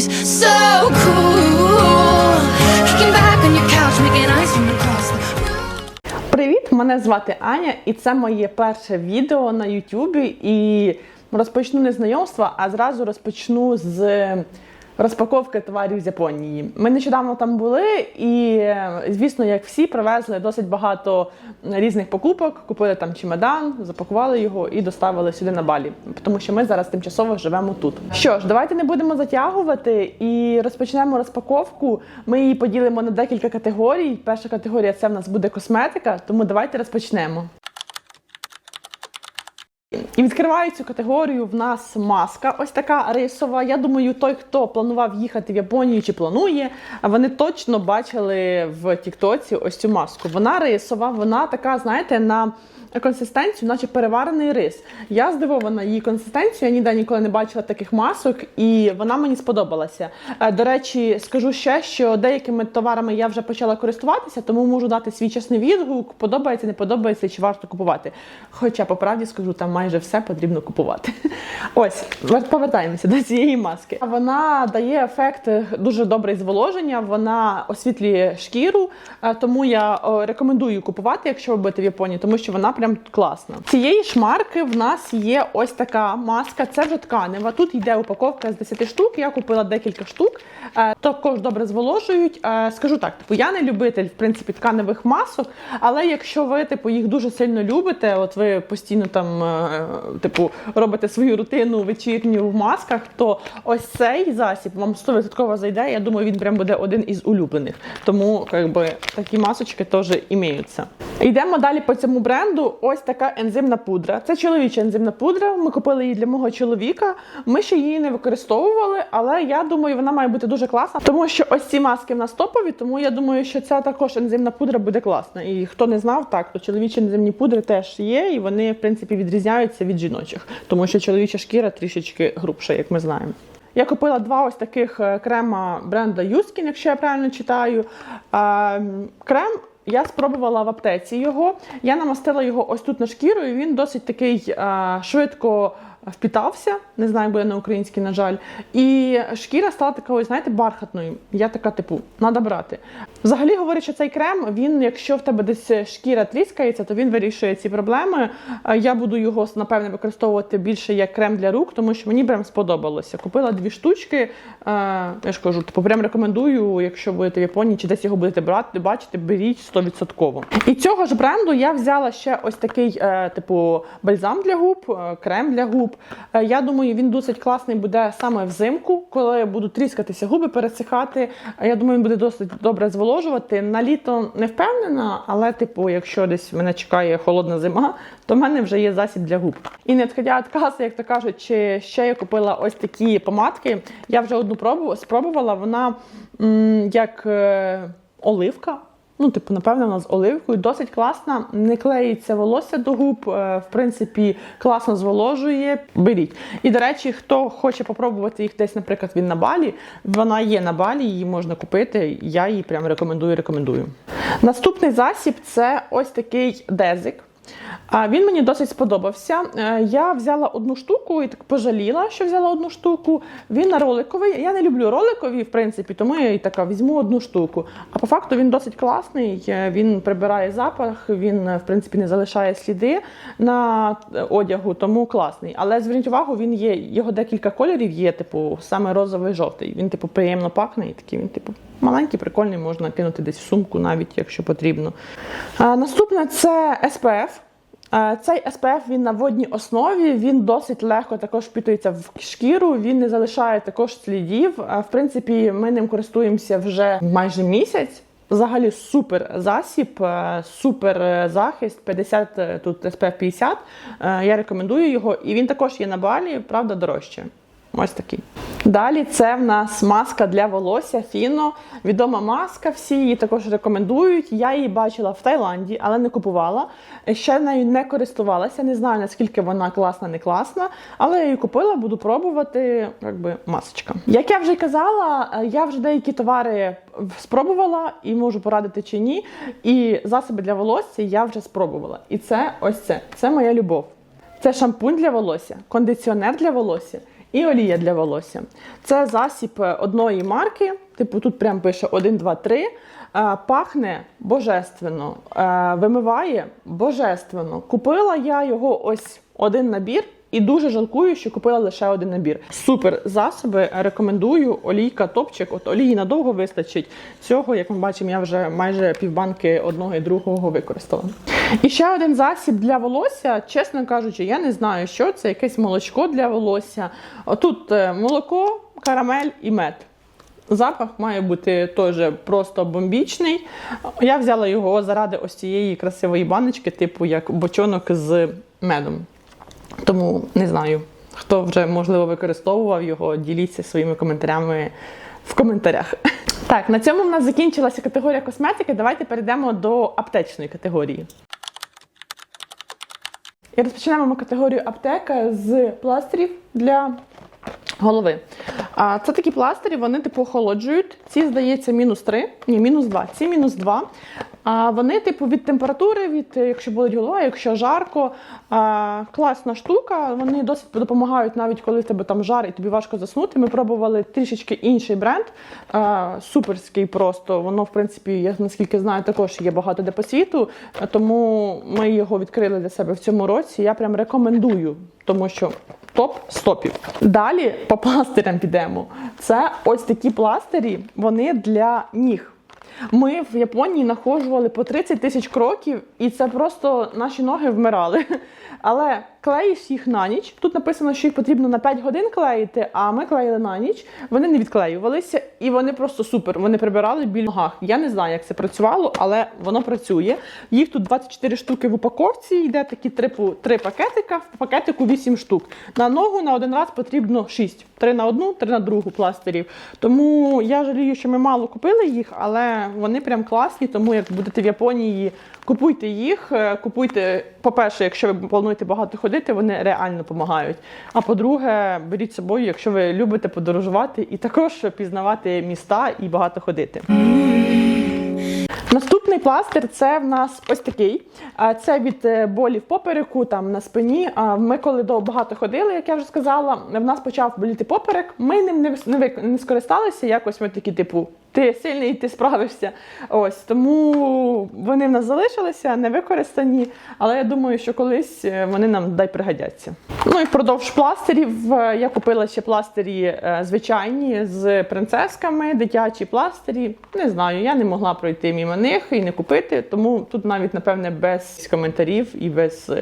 she's so cool. Привіт! Мене звати Аня, і це моє перше відео на Ютубі. І розпочну не знайомства, а зразу розпочну з розпаковки товарів з Японії. Ми нещодавно там були, і е, звісно, як всі, привезли досить багато різних покупок. Купили там чемодан, запакували його і доставили сюди на балі, тому що ми зараз тимчасово живемо тут. Що ж, давайте не будемо затягувати і розпочнемо розпаковку. Ми її поділимо на декілька категорій. Перша категорія це в нас буде косметика, тому давайте розпочнемо. І відкриваю цю категорію в нас маска, ось така рисова. Я думаю, той, хто планував їхати в Японію чи планує, вони точно бачили в Тіктоці ось цю маску. Вона рисова, вона така, знаєте, на консистенцію, наче переварений рис. Я здивована її консистенцією, я ніде ніколи не бачила таких масок, і вона мені сподобалася. Е, До речі, скажу ще, що деякими товарами я вже почала користуватися, тому можу дати свій чесний відгук, подобається, не подобається, чи варто купувати. Хоча, по правді скажу, там майже все потрібно купувати. Ось, вер- повертаємося до цієї маски. Вона дає ефект дуже добрий зволоження, вона освітлює шкіру, е, тому я рекомендую купувати, якщо ви будете в Японії, тому що вона прям класна. Цієї ж марки в нас є ось така маска. Це вже тканева. Тут йде упаковка з 10 штук. Я купила декілька штук. Е, Також добре зволожують. Е, Скажу так, типу, я не любитель в принципі тканевих масок, але якщо ви типу їх дуже сильно любите, от ви постійно там е, типу робите свою рутину вечірню в масках, то ось цей засіб вам 100% зайде. Я думаю, він прям буде один із улюблених. Тому якби такі масочки теж імеються. Йдемо далі по цьому бренду. Ось така ензимна пудра. Це чоловіча ензимна пудра. Ми купили її для мого чоловіка. Ми ще її не використовували, але я думаю, вона має бути дуже класна, тому що ось ці маски в нас топові. Тому я думаю, що ця також ензимна пудра буде класна. І хто не знав, так то чоловічі ензимні пудри теж є, і вони в принципі відрізняються від жіночих, тому що чоловіча шкіра трішечки грубша, як ми знаємо. Я купила два ось таких е, крема бренда Юскін, якщо я правильно читаю. Крем я спробувала в аптеці його. Я намастила його ось тут на шкіру, і він досить такий е, швидко впітався. Не знаю, як буде на українській, на жаль. І шкіра стала такою, знаєте, бархатною. Я така, типу, треба брати. Взагалі говорять, що цей крем, він, якщо в тебе десь шкіра тріскається, то він вирішує ці проблеми. Е, Я буду його напевне використовувати більше як крем для рук, тому що мені прям сподобалося. Купила дві штучки. е, Я ж кажу, типу, прям рекомендую, якщо будете в Японії чи десь його будете брати, бачити, беріть 100%. І цього ж бренду я взяла ще ось такий, е, типу, бальзам для губ, крем для губ. Е, Я думаю, він досить класний буде саме взимку, коли будуть тріскатися губи, пересихати. Я думаю, він буде досить добре зволожувати. На літо не впевнена, але, типу, якщо десь мене чекає холодна зима, то в мене вже є засіб для губ. І не відходя від каси, як то кажуть, чи ще я купила ось такі помадки. Я вже одну пробу спробувала. Вона м, як е, оливка. Ну, типу, напевно, вона з оливкою досить класна, не клеїться волосся до губ, е, в принципі, класно зволожує. Беріть. І, до речі, хто хоче попробувати їх десь, наприклад, він на балі, вона є на балі, її можна купити. Я її прям рекомендую, рекомендую. Наступний засіб це ось такий дезик. Він мені досить сподобався. Е, Я взяла одну штуку і так пожаліла, що взяла одну штуку. Він на роликовий. Я не люблю роликові, в принципі, тому я і така візьму одну штуку. А по факту він досить класний. е, Він прибирає запах, він е, в принципі не залишає сліди на одягу, тому класний. Але зверніть увагу, він є його декілька кольорів. Є типу саме розовий жовтий. Він типу приємно пахне і такий він типу. Маленький, прикольний, можна кинути десь в сумку, навіть якщо потрібно. А, наступне це SPF. Цей SPF він на водній основі, він досить легко також впитується в шкіру, він не залишає також слідів. В принципі, ми ним користуємося вже майже місяць. Взагалі супер засіб, супер захист, 50, е, тут SPF 50. Е, Я рекомендую його. І він також є на балі, правда, дорожче. Ось такий. Далі це в нас маска для волосся Фіно. Відома маска, всі її також рекомендують. Я її бачила в Таїланді, але не купувала. Ще нею не користувалася. Не знаю наскільки вона класна, не класна. Але я її купила, буду пробувати. Якби масочка. Як я вже казала, я вже деякі товари спробувала і можу порадити чи ні. І засоби для волосся я вже спробувала. І це ось це. Це моя любов. Це шампунь для волосся, кондиціонер для волосся і олія для волосся. Це засіб е, одної марки, типу тут прям пише 1, 2, 3. Е, Пахне божественно, е, вимиває божественно. Купила я його ось один набір. І дуже жалкую, що купила лише один набір. Супер засоби. Рекомендую. Олійка топчик. От олії надовго вистачить. Цього, як ми бачимо, я вже майже півбанки одного і другого використала. І ще один засіб для волосся. Чесно кажучи, я не знаю, що це якесь молочко для волосся. Тут молоко, карамель і мед. Запах має бути теж просто бомбічний. Я взяла його заради ось цієї красивої баночки, типу як бочонок з медом. Тому не знаю, хто вже можливо використовував його, діліться своїми коментарями в коментарях. Так, на цьому в нас закінчилася категорія косметики. Давайте перейдемо до аптечної категорії. І розпочнемо ми категорію аптека з пластирів для голови. А це такі пластирі, вони типу охолоджують. Ці, здається, мінус 3, ні, мінус 2. Ці мінус 2. А вони, типу, від температури, від якщо болить голова, якщо жарко. А, класна штука. Вони досить допомагають, навіть коли в тебе там жар і тобі важко заснути. Ми пробували трішечки інший бренд. А, суперський просто. Воно, в принципі, я наскільки знаю, також є багато де по світу. Тому ми його відкрили для себе в цьому році. Я прям рекомендую, тому що топ стопів. Далі по пластирям підемо. Це ось такі пластирі, вони для ніг. Ми в Японії нахожували по 30 тисяч кроків, і це просто наші ноги вмирали. Але клеїш їх на ніч. Тут написано, що їх потрібно на 5 годин клеїти, а ми клеїли на ніч. Вони не відклеювалися, і вони просто супер. Вони прибирали біль ногах. Я не знаю, як це працювало, але воно працює. Їх тут 24 штуки в упаковці. Йде такі три, три пакетика, в пакетику 8 штук. На ногу на один раз потрібно 6. Три на одну, три на другу пластирів. Тому я жалію, що ми мало купили їх, але вони прям класні. Тому як будете в Японії, купуйте їх. Е, Купуйте, по-перше, якщо ви плануєте багато ходити, вони реально допомагають. А по-друге, беріть з собою, якщо ви любите подорожувати і також пізнавати міста і багато ходити. Наступний пластир це в нас ось такий. Це від е, болі в попереку, там на спині. Ми коли багато ходили, як я вже сказала, в нас почав боліти поперек. Ми ним не скористалися. Якось ми такі, типу, ти сильний, ти справишся. Ось тому вони в нас залишилися, не використані. Але я думаю, що колись е, вони нам дай пригодяться. Ну і впродовж пластирів е, я купила ще пластирі е, звичайні з принцесками, дитячі пластирі. Не знаю, я не могла пройти мимо них і не купити, тому тут навіть, напевне, без коментарів і без.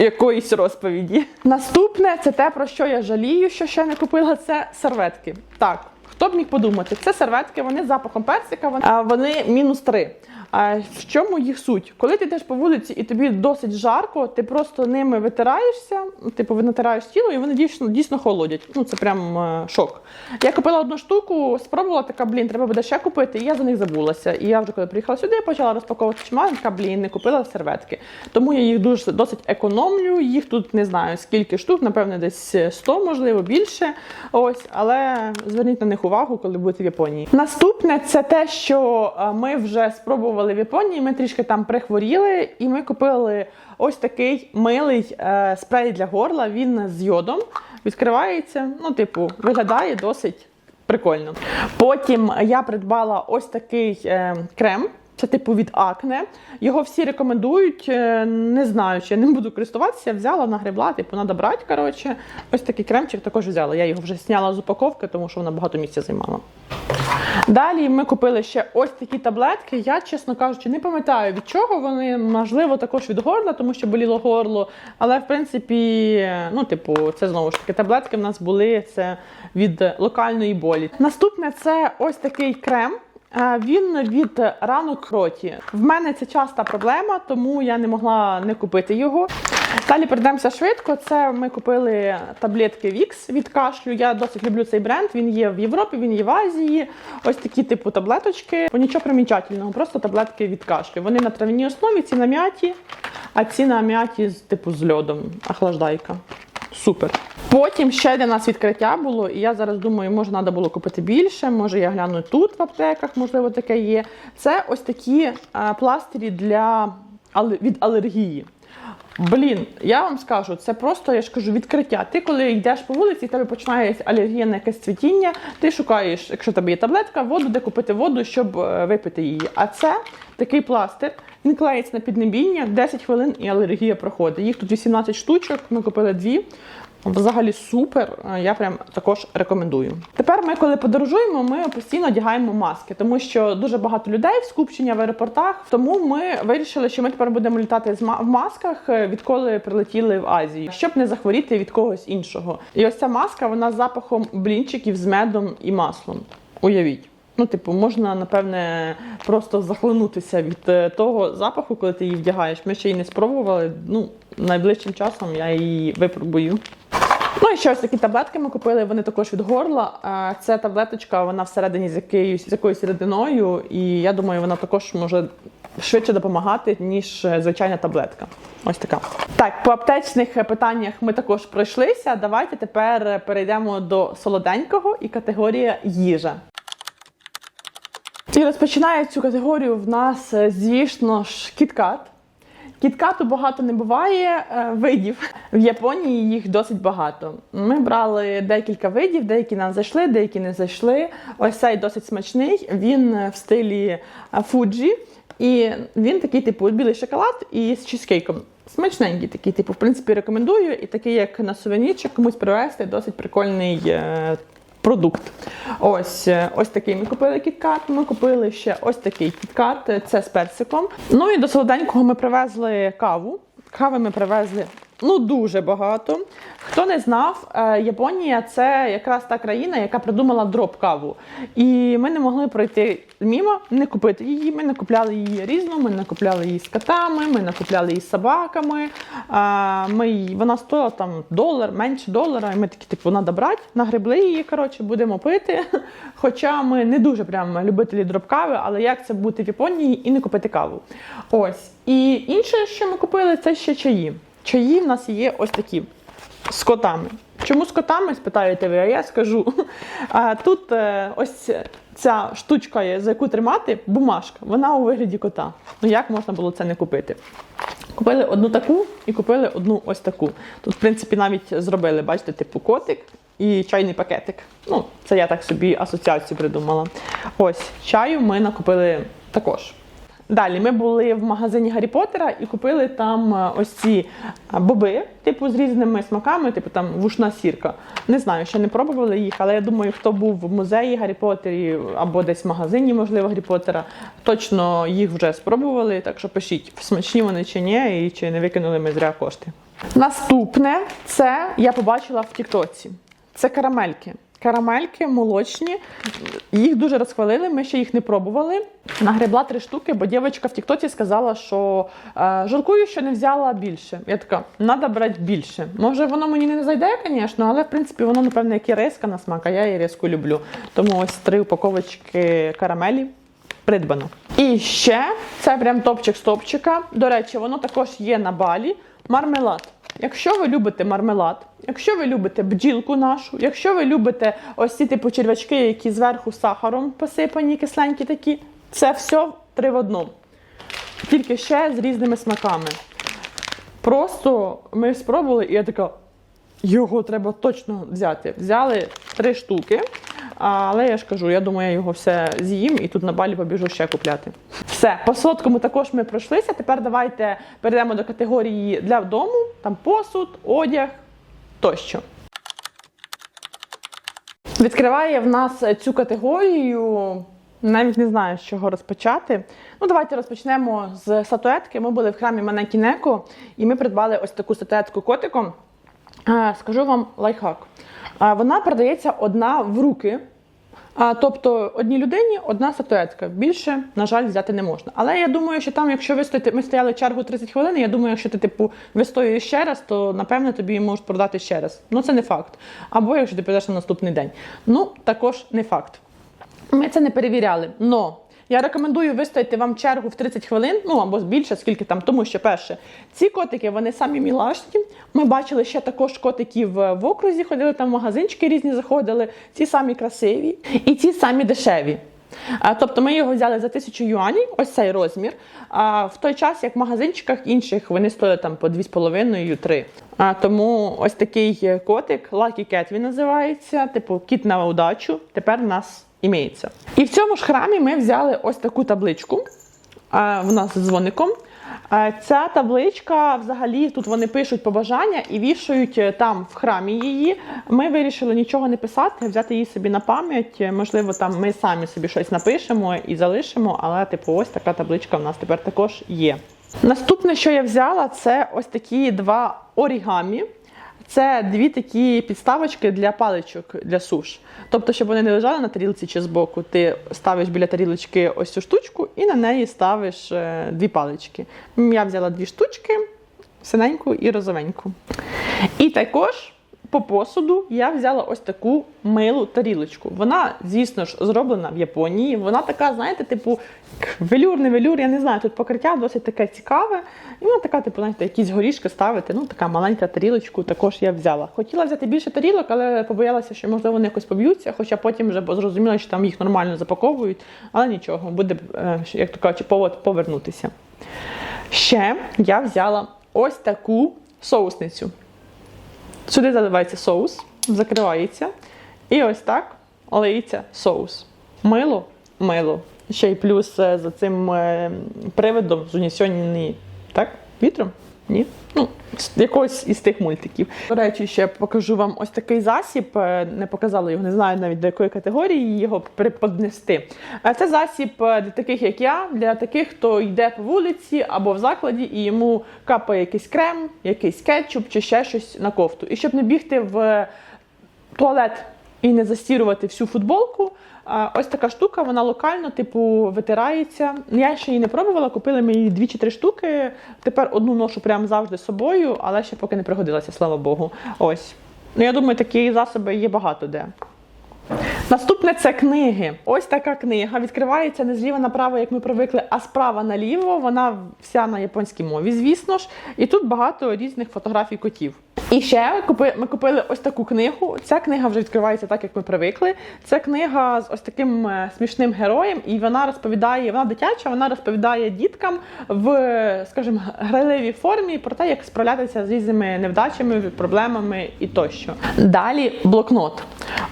Якоїсь розповіді. Наступне це те, про що я жалію, що ще не купила, це серветки. Так, хто б міг подумати, це серветки, вони запахом персика, вони мінус 3. А в чому їх суть? Коли ти йдеш по вулиці і тобі досить жарко, ти просто ними витираєшся, типу витираєш тіло, і вони дійсно дійсно холодять. Ну це прям е, шок. Я купила одну штуку, спробувала така, блін, треба буде ще купити, і я за них забулася. І я вже коли приїхала сюди, почала розпаковувати чемодан, така, блін, не купила серветки. Тому я їх дуже досить економлю. Їх тут не знаю скільки штук, напевне, десь 100, можливо, більше. Ось, але зверніть на них увагу, коли будете в Японії. Наступне це те, що е, ми вже спробували в Японії. Ми трішки там прихворіли, і ми купили ось такий милий е, спрей для горла. Він з йодом відкривається. Ну, типу, виглядає досить прикольно. Потім я придбала ось такий е, крем. Це типу від акне. Його всі рекомендують. е, Не знаю, чи я ним буду користуватися. Взяла, нагребла, типу, треба брати. Коротше. Ось такий кремчик також взяла. Я його вже зняла з упаковки, тому що вона багато місця займала. Далі ми купили ще ось такі таблетки. Я, чесно кажучи, не пам'ятаю від чого вони, можливо, також від горла, тому що боліло горло. Але в принципі, ну, типу, це знову ж таки таблетки в нас були це від локальної болі. Наступне це ось такий крем. Е, Він від ранок роті. В мене це часта проблема, тому я не могла не купити його. Далі перейдемося швидко. Це ми купили таблетки Vix від кашлю. Я досить люблю цей бренд. Він є в Європі, він є в Азії. Ось такі типу таблеточки. Нічого примічательного, просто таблетки від кашлю. Вони на трав'яній основі, ці на м'яті, а ці на м'яті типу з льодом, охлаждайка. Супер. Потім ще для нас відкриття було, і я зараз думаю, може треба було купити більше, може я гляну тут в аптеках, можливо, таке є. Це ось такі е, пластирі для від алергії. Блін, я вам скажу, це просто, я ж кажу, відкриття. Ти коли йдеш по вулиці, і тебе починається алергія на якесь цвітіння, ти шукаєш, якщо тебе є таблетка, воду, де купити воду, щоб е, випити її. А це такий пластир, він клеїться на піднебіння, 10 хвилин і алергія проходить. Їх тут 18 штучок, ми купили дві. Взагалі супер. Я прям також рекомендую. Тепер ми, коли подорожуємо, ми постійно одягаємо маски, тому що дуже багато людей в скупчення в аеропортах. Тому ми вирішили, що ми тепер будемо літати в масках, е, відколи прилетіли в Азію, щоб не захворіти від когось іншого. І ось ця маска, вона з запахом блінчиків з медом і маслом. Уявіть. Ну, типу, можна, напевне, просто захлинутися від е, того запаху, коли ти її вдягаєш. Ми ще її не спробували. Ну, найближчим часом я її випробую. Ну і ще ось такі таблетки ми купили, вони також від горла. Е, Це таблеточка, вона всередині з якоюсь, з якоюсь рідиною, і я думаю, вона також може швидше допомагати, ніж е, звичайна таблетка. Ось така. Так, по аптечних питаннях ми також пройшлися. Давайте тепер перейдемо до солоденького і категорія їжа. І розпочинає цю категорію в нас, е, звісно ж, кіткат. Кіткату багато не буває е, видів. В Японії їх досить багато. Ми брали декілька видів, деякі нам зайшли, деякі не зайшли. Ось цей досить смачний. Він е, в стилі фуджі. І він такий, типу, білий шоколад і з чизкейком. Смачненький такий, типу, в принципі, рекомендую. І такий, як на сувенірчик, комусь привезти, досить прикольний продукт. Ось е, ось такий ми купили кіткат. Ми купили ще ось такий кіткат, е, це з персиком. Ну і до солоденького ми привезли каву. Кави ми привезли ну дуже багато. Хто не знав, е, Японія це якраз та країна, яка придумала дроп каву. І ми не могли пройти мімо, не купити її. Ми не купляли її різну, ми не купляли її з котами, ми не купляли її з собаками. Е, Ми, вона стоїла там долар, менше долара. І ми такі, типу, треба брати, нагребли її, коротше, будемо пити. Хоча ми не дуже прям любителі дроп кави, але як це бути в Японії і не купити каву? Ось. І інше, що ми купили, це ще чаї. Чаї в нас є ось такі з котами. Чому з котами, спитаєте ви, а я скажу. А, Тут е, ось ця штучка, за яку тримати, бумажка, вона у вигляді кота. Ну як можна було це не купити? Купили одну таку і купили одну ось таку. Тут, в принципі, навіть зробили, бачите, типу котик і чайний пакетик. Ну, це я так собі асоціацію придумала. Ось чаю ми накупили також. Далі ми були в магазині Гаррі Поттера і купили там е, ось ці е, боби, типу з різними смаками, типу там вушна сірка. Не знаю, ще не пробували їх, але я думаю, хто був в музеї Гаррі Поттері або десь в магазині, можливо, Гаррі Поттера, точно їх вже спробували. Так що пишіть, смачні вони чи ні, і чи не викинули ми зря кошти. Наступне це я побачила в Тіктоці. Це карамельки. Карамельки молочні, їх дуже розхвалили, ми ще їх не пробували. Нагребла три штуки, бо дівчинка в Тіктоці сказала, що е, жалкую, що не взяла більше. Я така, треба брати більше. Може, воно мені не зайде, звісно, але в принципі воно, напевно, як і риска на смак, а я і риску люблю. Тому ось три упаковочки карамелі придбано. І ще це прям топчик з топчика. До речі, воно також є на балі. Мармелад. Якщо ви любите мармелад, якщо ви любите бджілку нашу, якщо ви любите ось ці типу червячки, які зверху сахаром посипані, кисленькі такі, це все три в одному. Тільки ще з різними смаками. Просто ми спробували, і я така, його треба точно взяти. Взяли три штуки. Але я ж кажу, я думаю, я його все з'їм і тут на балі побіжу ще купляти. Все, по солодкому також ми пройшлися. Тепер давайте перейдемо до категорії для дому, там посуд, одяг тощо. Відкриває в нас цю категорію. Навіть не знаю, з чого розпочати. Ну, давайте розпочнемо з статуетки. Ми були в храмі Манекінеко, і ми придбали ось таку статуетку котиком. Е, Скажу вам лайфхак. Е, Вона продається одна в руки. Тобто одній людині одна статуетка. Більше, на жаль, взяти не можна. Але я думаю, що там, якщо ви стоїте, ми стояли чергу 30 хвилин, я думаю, якщо ти типу вистоюєш ще раз, то напевне тобі можуть продати ще раз. Ну це не факт. Або якщо ти підеш на наступний день. Ну, також не факт. Ми це не перевіряли. Но я рекомендую вистояти вам чергу в 30 хвилин, ну або більше, скільки там, тому що перше, ці котики вони самі мілашні. Ми бачили ще також котиків в окрузі, ходили там в магазинчики різні заходили. Ці самі красиві і ці самі дешеві. Тобто ми його взяли за 1000 юанів, ось цей розмір. А в той час, як в магазинчиках інших, вони стояли там по 2,5-3. А, тому ось такий котик, Lucky Cat він називається, типу кіт на удачу, тепер нас імеється. І в цьому ж храмі ми взяли ось таку табличку. А, вона з дзвоником. Ця табличка, взагалі, тут вони пишуть побажання і вішають е, там в храмі її. Ми вирішили нічого не писати, взяти її собі на пам'ять. Е, Можливо, там ми самі собі щось напишемо і залишимо, але типу, ось така табличка в нас тепер також є. Наступне, що я взяла, це ось такі два орігамі. Це дві такі підставочки для паличок для суш. Тобто, щоб вони не лежали на тарілці чи збоку, ти ставиш біля тарілочки ось цю штучку і на неї ставиш е, дві палички. Я взяла дві штучки, синеньку і розовеньку. І також по посуду я взяла ось таку милу тарілочку. Вона, звісно ж, зроблена в Японії. Вона така, знаєте, типу велюр, не велюр, я не знаю. Тут покриття досить таке цікаве. І вона така, типу, знаєте, якісь горішки ставити. Ну, така маленька тарілочку також я взяла. Хотіла взяти більше тарілок, але побоялася, що можливо вони якось поб'ються, хоча потім вже зрозуміла, що там їх нормально запаковують. Але нічого, буде, е, як то кажуть, повод повернутися. Ще я взяла ось таку соусницю. Сюди заливається соус, закривається. І ось так лиється соус. Мило, мило. Ще й плюс е, за цим приводом привидом зунісьоні, так? Вітром? Ні? Ну, якогось із тих мультиків. До речі, ще покажу вам ось такий засіб. Е, Не показала його, не знаю навіть до якої категорії його приподнести. Е, Це засіб е, для таких, як я, для таких, хто йде по вулиці або в закладі, і йому капає якийсь крем, якийсь кетчуп чи ще щось на кофту. І щоб не бігти в туалет і не застірувати всю футболку. Ось така штука, вона локально, типу, витирається. Я ще її не пробувала, купили ми її дві чи три штуки. Тепер одну ношу прямо завжди з собою, але ще поки не пригодилася, слава Богу. Ось. Ну, я думаю, такі засоби є багато де. Наступне це книги. Ось така книга. Відкривається не зліва направо, як ми привикли, а справа наліво. Вона вся на японській мові, звісно ж. І тут багато різних фотографій котів. І ще ми купили ось таку книгу. Ця книга вже відкривається так, як ми привикли. Це книга з ось таким е, смішним героєм, і вона розповідає, вона дитяча, вона розповідає діткам в, скажімо, грайливій формі про те, як справлятися з різними невдачами, проблемами і тощо. Далі блокнот.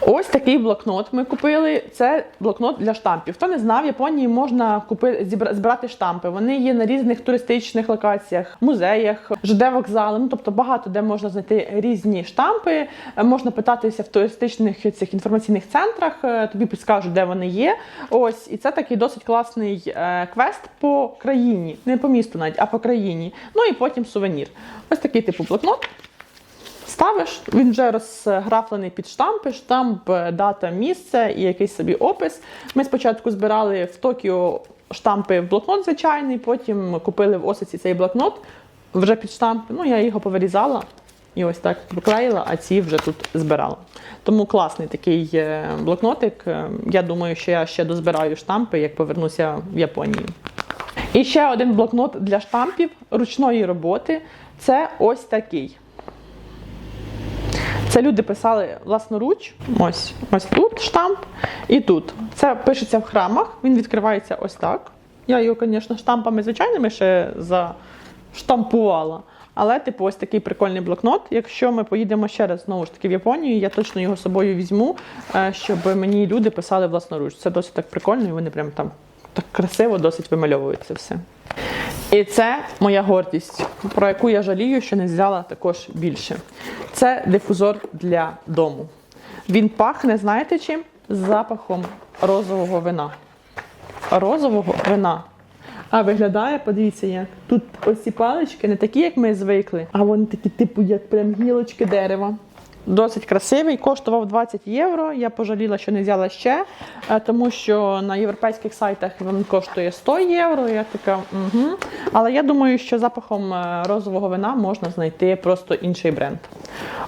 Ось такий блокнот ми купили. Це блокнот для штампів. Хто не знав, в Японії можна купити збирати штампи. Вони є на різних туристичних локаціях, музеях, ЖД вокзали. Ну тобто багато де можна знайти різні штампи. Можна питатися в туристичних цих інформаційних центрах. е, Тобі підскажуть, де вони є. Ось і це такий досить класний е, квест по країні, не по місту навіть, а по країні. Ну і потім сувенір. Ось такий типу блокнот. Ставиш, він вже розграфлений під штампи, штамп, е, дата, місце і якийсь собі опис. Ми спочатку збирали в Токіо штампи в блокнот звичайний, потім купили в Осиці цей блокнот вже під штампи. Ну, я його повирізала і ось так приклеїла, а ці вже тут збирала. Тому класний такий е, блокнотик. Е, Я думаю, що я ще дозбираю штампи, як повернуся в Японію. І ще один блокнот для штампів ручної роботи. Це ось такий. Це люди писали власноруч. Ось, ось тут штамп і тут. Це пишеться в храмах, він відкривається ось так. Я його, звісно, штампами звичайними ще заштампувала. Але, типу, ось такий прикольний блокнот. Якщо ми поїдемо ще раз знову ж таки в Японію, я точно його з собою візьму, е, щоб мені люди писали власноруч. Це досить так прикольно, і вони прям там так красиво досить вимальовують це все. І це моя гордість, про яку я жалію, що не взяла також більше. Це дифузор для дому. Він пахне, знаєте чим? Запахом розового вина. Розового вина. А виглядає, подивіться, як. Тут ось ці палички не такі, як ми звикли, а вони такі, типу, як прям гілочки дерева. Досить красивий, коштував 20 євро. Я пожаліла, що не взяла ще, е, тому що на європейських сайтах він коштує 100 євро. Я така, угу. Але я думаю, що запахом е, розового вина можна знайти просто інший бренд.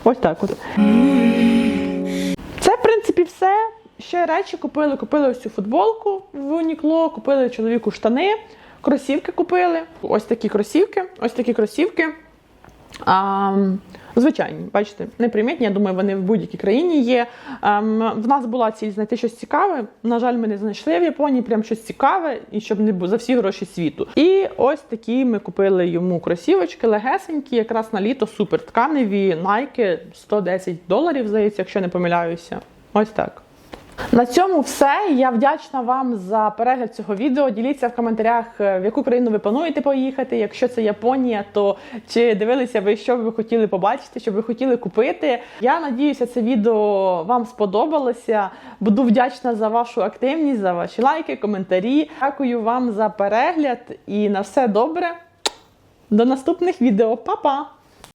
Ось так от. Це, в принципі, все. Ще речі купили. Купили ось цю футболку в Унікло, купили чоловіку штани, кросівки купили. Ось такі кросівки, ось такі кросівки. А, Звичайні, бачите, непримітні. Я думаю, вони в будь-якій країні є. Ем, в нас була ціль знайти щось цікаве. На жаль, ми не знайшли в Японії прям щось цікаве і щоб не було за всі гроші світу. І ось такі ми купили йому кросівочки, легесенькі, якраз на літо супер тканеві, Nike 110 доларів, здається, якщо не помиляюся. Ось так. На цьому все. Я вдячна вам за перегляд цього відео. Діліться в коментарях, е, в яку країну ви плануєте поїхати. Якщо це Японія, то чи дивилися ви, що ви хотіли побачити, що ви хотіли купити. Я надіюся, це відео вам сподобалося. Буду вдячна за вашу активність, за ваші лайки, коментарі. Дякую вам за перегляд і на все добре. До наступних відео. Па-па!